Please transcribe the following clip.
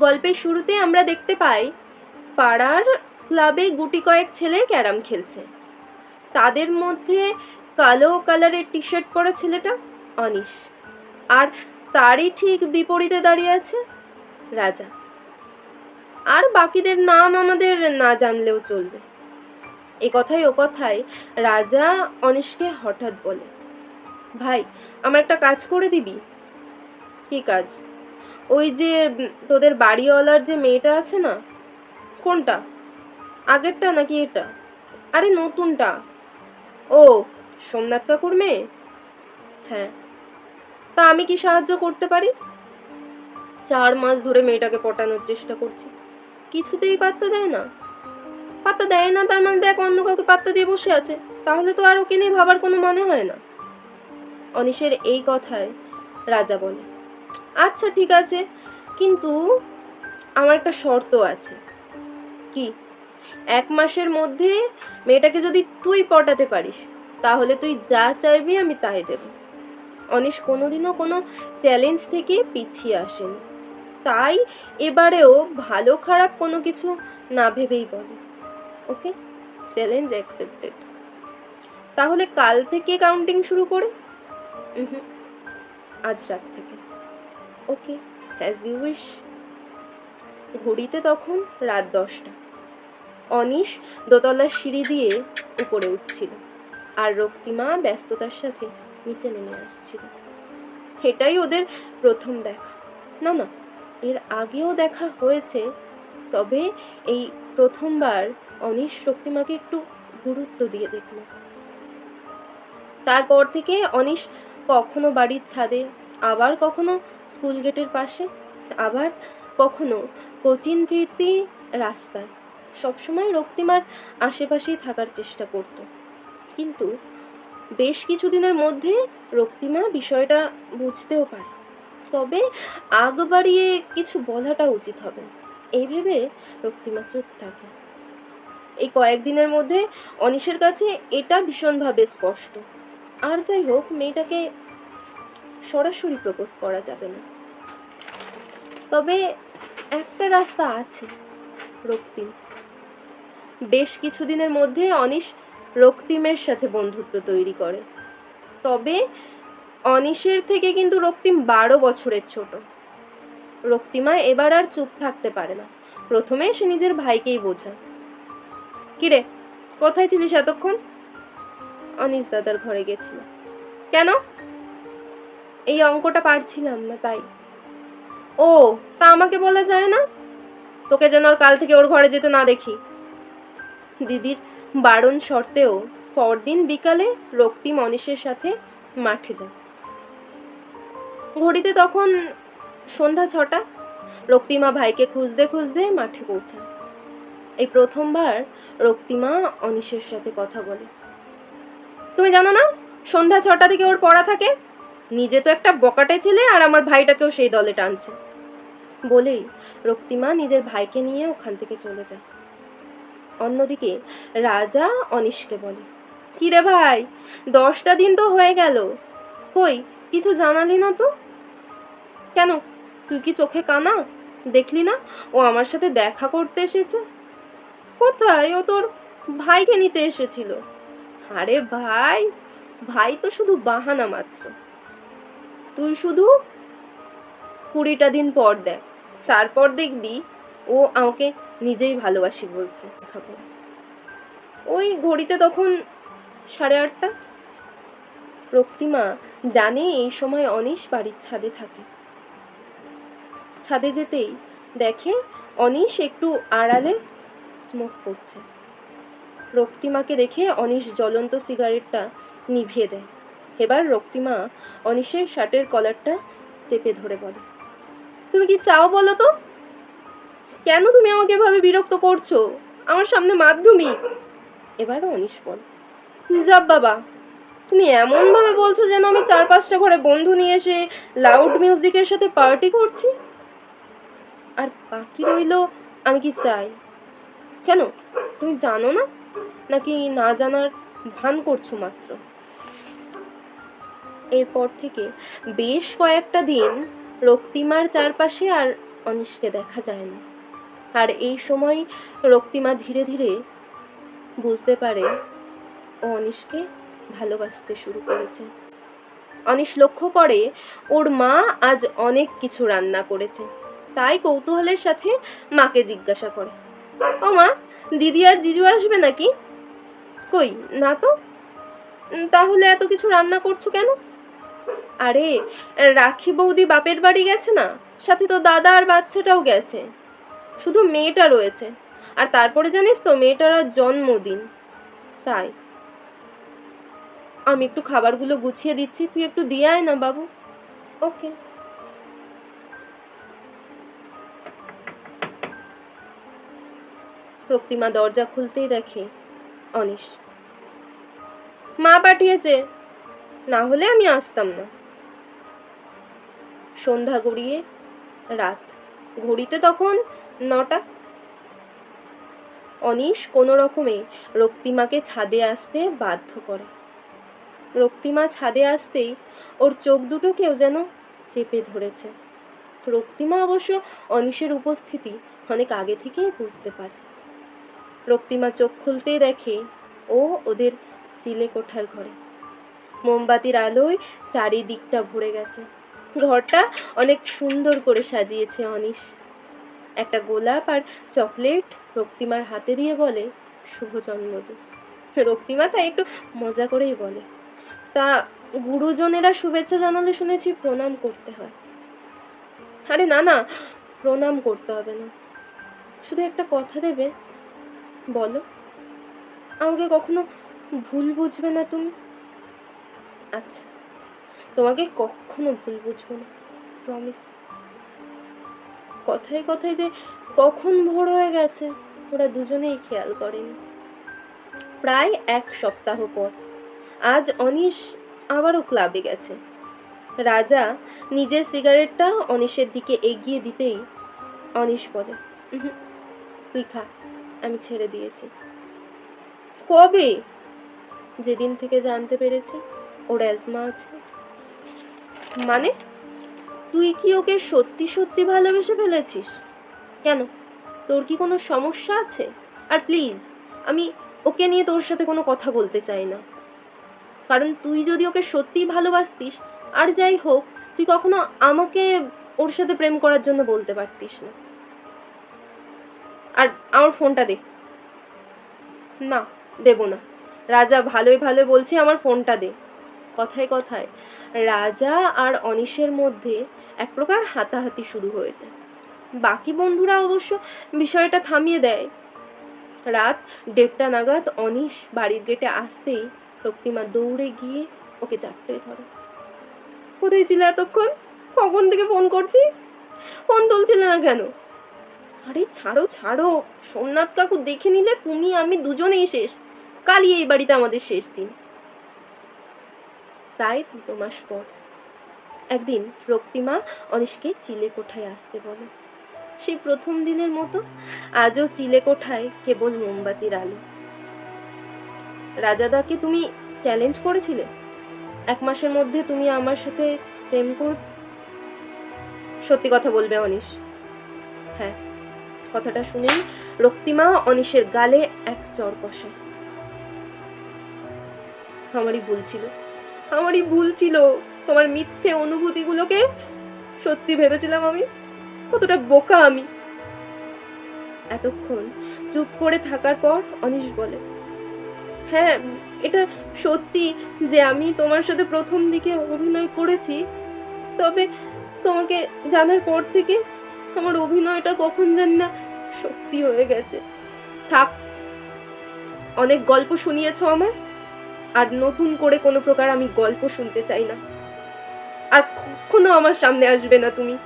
গল্পের শুরুতে আমরা দেখতে পাই, পাড়ার ক্লাবে গুটি কয়েক ছেলে ক্যারাম খেলছে। তাদের মধ্যে কালো কালারের টি শার্ট পরা ছেলেটা অনিশ। আর তারই ঠিক বিপরীতে দাঁড়িয়ে আছে রাজা। আর বাকিদের নাম আমাদের না জানলেও চলবে। এ কথায় ও কথায় রাজা অনিশকে হঠাৎ বলে, ভাই, আমার একটা কাজ করে দিবি? কি কাজ? ওই যে তোদের বাড়িওয়ালার যে মেয়েটা আছে না, কোনটা? আগেরটা নাকি এটা? আরে নতুনটা। ও, সোমনাথ কাকুর মেয়ে? হ্যাঁ। তা আমি কি সাহায্য করতে পারি? চার মাস ধরে মেয়েটাকে পটানোর চেষ্টা করছি। কিছুতেই পাত্তা দেয় না। পাত্তা দেয় না, তার মানে দেখ অন্য কাউকে পাত্তা দিয়ে বসে আছে। তাহলে তো আর ওকে নিয়ে ভাবার কোনো মানে হয় না। অনিশের এই কথায় রাজা বলে। আচ্ছা ঠিক আছে। কিন্তু আমার একটা শর্ত আছে। কি? এক মাসের মধ্যে মেয়েটাকে যদি তুই পটাতে পারিস, তাহলে তুই যা চাইবি আমি তাই দেব। অনিশ কোনোদিনও কোনো চ্যালেঞ্জ থেকে পিছিয়ে আসেনি। তাই এবারেও ভালো খারাপ কোনো কিছু না ভেবেই বলে। ওকে? চ্যালেঞ্জ অ্যাকসেপ্টেড তাহলে কাল থেকে কাউন্টিং শুরু করে। আজ রাত থেকে। ওকে অ্যাজ ইউ উইশ ঘড়িতে তখন রাত দশটা। অনিশ দোতলার সিঁড়ি দিয়ে উপরে উঠছিল আর রক্তিমা ব্যস্ততার সাথে নিচে নেমে আসছিল। এটাই ওদের প্রথম দেখা। না না, এর আগেও দেখা হয়েছে, তবে এই প্রথমবার অনিশ রক্তিমাকে একটু গুরুত্ব দিয়ে দেখল। তারপর থেকে অনিশ কখনো বাড়ির ছাদে, আবার কখনো স্কুল গেটের পাশে, আবার কখনো কোচিন ফিরতি রাস্তায়। সবসময় রক্তিমার আশেপাশেই থাকার চেষ্টা করত। কিন্তু বেশ কিছুদিনের মধ্যে রক্তিমা বিষয়টা বুঝতেও পারে। তবে আগ বাড়িয়ে কিছু বলাটা উচিত হবে। এই ভেবে রক্তিমা চুপ থাকে। এই কয়েকদিনের মধ্যে অনিশের কাছে এটা ভীষণভাবে স্পষ্ট। আর যাই হোক, মেয়েটাকে সরাসরি প্রপোজ করা যাবে না। তবে একটা রাস্তা আছে রক্তিম। বেশ কিছুদিনের মধ্যে অনিশ রক্তিমের সাথে বন্ধুত্ব তৈরি করে। তবে অনিশের থেকে কিন্তু রক্তিম বারো বছরের ছোট। রক্তিমা এবার আর চুপ থাকতে পারে না। প্রথমে সে নিজের ভাইকেই বোঝায়। কিরে কোথায় ছিলিস এতক্ষণ? অনিশ দাদার ঘরে গেছিল। কেন? এই অঙ্কটা পারছিলাম না, তাই। ও, তা আমাকে বলা যায় না? তোকে যেন আর কাল থেকে ওর ঘরে যেতে না দেখি। দিদির বারণ শর্তেও পরদিন বিকালে রক্তিম অনিশের সাথে মাঠে যায়। ঘড়িতে তখন সন্ধ্যা ছটা, রক্তিমা ভাইকে খুঁজতে খুঁজতে মাঠে পৌঁছায়। এই প্রথমবার রক্তিমা অনিশের সাথে কথা বলে। তুমি জানো না, সন্ধ্যা ছটা থেকে ওর পড়া থাকে? নিজে তো একটা বকাটে ছেলে আর আমার ভাইটাকেও সেই দলে টানছে। বলেই রক্তিমা নিজের ভাইকে নিয়ে ওখান থেকে চলে যায়। অন্যদিকে রাজা অনিশকে বলে, কি রে ভাই, দশটা দিন তো হয়ে গেল। কই, কিছু জানালি না তো? কেন? তুই কি চোখে কানা? দেখলি না? ও আমার সাথে দেখা করতে এসেছে। কোথায়? ও তোর ভাইকে নিতে এসেছিল। আরে ভাই ভাই তো শুধু বাহানা মাত্র। তুই শুধু কুড়িটা দিন পর দেখ, তারপর দেখবি ও আমাকে নিজেই ভালোবাসি বলছে। ওই ঘড়িতে তখন সাড়ে আটটা। রক্তিমা জানে এই সময় অনিশ বাড়ির ছাদে থাকে। ছাদে যেতেই দেখে অনিশ একটু আড়ালে স্মোক করছে। রক্তিমাকে দেখে অনিশ জ্বলন্ত সিগারেটটা নিভিয়ে দেয়। এবার রক্তিমা অনিশের শার্টের কলারটা চেপে ধরে বলে, তুমি কি চাও বলো তো? কেন তুমি আমাকে এভাবে বিরক্ত করছ? আমার সামনে মাধ্যমিক। এবার অনিশ বল যাব বাবা, তুমি এমন ভাবে বলছো যেন আমি চার পাঁচটা ঘরে বন্ধু নিয়ে এসে লাউড মিউজিকের সাথে পার্টি করছি? আর বাকি রইল আমি কি চাই? কেন, তুমি জানো না? নাকি না জানার ভান করছ মাত্র? এরপর থেকে বেশ কয়েকটা দিন রক্তিমার চারপাশে আর অনিশকে দেখা যায় না। আর এই সময় রক্তিমা ধীরে ধীরে বুঝতে পারে ও অনিশকে ভালোবাসতে শুরু করেছে। অনিশ লক্ষ্য করে, ওর মা আজ অনেক কিছু রান্না করেছে। তাই কৌতূহলের সাথে মাকে জিজ্ঞাসা করে, ও মা, দিদি আর জিজু আসবে নাকি? কই, না তো। তাহলে এত কিছু রান্না করছ কেন? আরে, রাখি বৌদি বাপের বাড়ি গেছে না? সাথে তো দাদা আর বাচ্চাটাও গেছে। শুধু মেয়েটা রয়েছে। আর তারপরে জানিস তো, মেয়েটার আর জন্মদিন। তাই। আমি একটু খাবারগুলো গুছিয়ে দিচ্ছি, তুই একটু দিয়ে আয় না, বাবু। ওকে। প্রতিমা দরজা খুলতেই দেখে অনিশ। মা পাঠিয়েছে। না হলে আমি আসতাম না। সন্ধ্যা গড়িয়ে রাত। ঘড়িতে তখন নটা। অনিশ কোনো রকমে রক্তিমাকে ছাদে আসতে বাধ্য করে। রক্তিমা ছাদে আসতেই ওর চোখ দুটো কেউ যেন চেপে ধরেছে। রক্তিমা অবশ্য অনিশের উপস্থিতি অনেক আগে থেকেই বুঝতে পারে। রক্তিমা চোখ খুলতেই দেখে ও ওদের চিলে কোঠার ঘরে। মোমবাতির আলোয় চারিদিকটা ভরে গেছে। ঘরটা অনেক সুন্দর করে সাজিয়েছে অনিশ। একটা গোলাপ আর চকলেট রক্তিমার হাতে দিয়ে বলে, শুভ জন্মদিন। রক্তিমা তাই একটু মজা করেই বলে। তা গুরুজনেরা শুভেচ্ছা জানালে শুনেছি প্রণাম করতে হয়। আরে না না, প্রণাম করতে হবে না। শুধু একটা কথা দেবে, বলো। আমাকে কখনো ভুল বুঝবে না তুমি? আচ্ছা তোমাকে কখনো ভুল বুঝব না প্রমিস কথায় কথায় যে কখন ভোর হয়ে গেছে ওরা দুজনেই খেয়াল করেনি। প্রায় এক সপ্তাহ পর আজ অনিশ আবারও ক্লাবে গেছে। রাজা নিজের সিগারেটটা অনিশের দিকে এগিয়ে দিতেই অনিশ বলে "উহুম, তুই খা আমি ছেড়ে দিয়েছি। কবে? যেদিন থেকে জানতে পেরেছি। ওর অ্যাজমা আছে। মানে? তুই কি ওকে সত্যি সত্যি ভালোবেসে ফেলেছিস? কেন? তোর কি কোনো সমস্যা আছে? আর প্লিজ, আমি ওকে নিয়ে তোর সাথে কোনো কথা বলতে চাই না। কারণ তুই যদি ওকে সত্যিই ভালোবাসতিস, আর যাই হোক, তুই কখনো আমাকে ওর সাথে প্রেম করার জন্য বলতে পারতিস না। আর আমার ফোনটা দে। না, দেব না। রাজা, ভালোই ভালো বলছি, আমার ফোনটা দে। কথায় কথায় রাজা আর অনিশের মধ্যে এক প্রকার হাতাহাতি শুরু হয়েছে। বাকি বন্ধুরা অবশ্য বিষয়টা থামিয়ে দেয়। রাত দেড়টা নাগাদ অনিশ বাড়ির গেটে আসতেই রক্তিমা দৌড়ে গিয়ে ওকে চাপটে ধরে। কোথায় ছিল এতক্ষণ? কখন থেকে ফোন করছি ফোন তুলছিলে না কেন? আরে ছাড়ো ছাড়ো। সোমনাথ কাকু দেখে নিলে তুমি, আমি দুজনেই শেষ। কালই এই বাড়িতে আমাদের শেষ দিন। প্রায় দুটো মাস পর। একদিন রক্তিমা অনিশকে চিলে কোঠায় আসতে বলে। সেই প্রথম দিনের মতো আজও চিলে কোঠায় কেবল মোমবাতির আলো। রাজাদাকে তুমি চ্যালেঞ্জ করেছিলে? এক মাসের মধ্যে তুমি আমার সাথে প্রেম কর, সত্যি কথা বলবে অনিশ। হ্যাঁ কথাটা শুনেই রক্তিমা অনিশের গালে এক চর কষায়। আমারই ভুল ছিল। আমারই ভুল ছিল। তোমার মিথ্যে অনুভূতিগুলোকে সত্যি ভেবেছিলাম আমি। কতটা বোকা আমি। এতক্ষণ চুপ করে থাকার পর অনিশ বলে হ্যাঁ এটা সত্যি যে আমি তোমার সাথে প্রথম দিকে অভিনয় করেছি। তবে তোমাকে জানার পর থেকে আমার অভিনয়টা কখন জানি না সত্যি হয়ে গেছে। থাক, অনেক গল্প শুনিয়েছো আমার আর নতুন করে কোনো প্রকার আমি গল্প শুনতে চাই না। আর কখনো আমার সামনে আসবে না তুমি।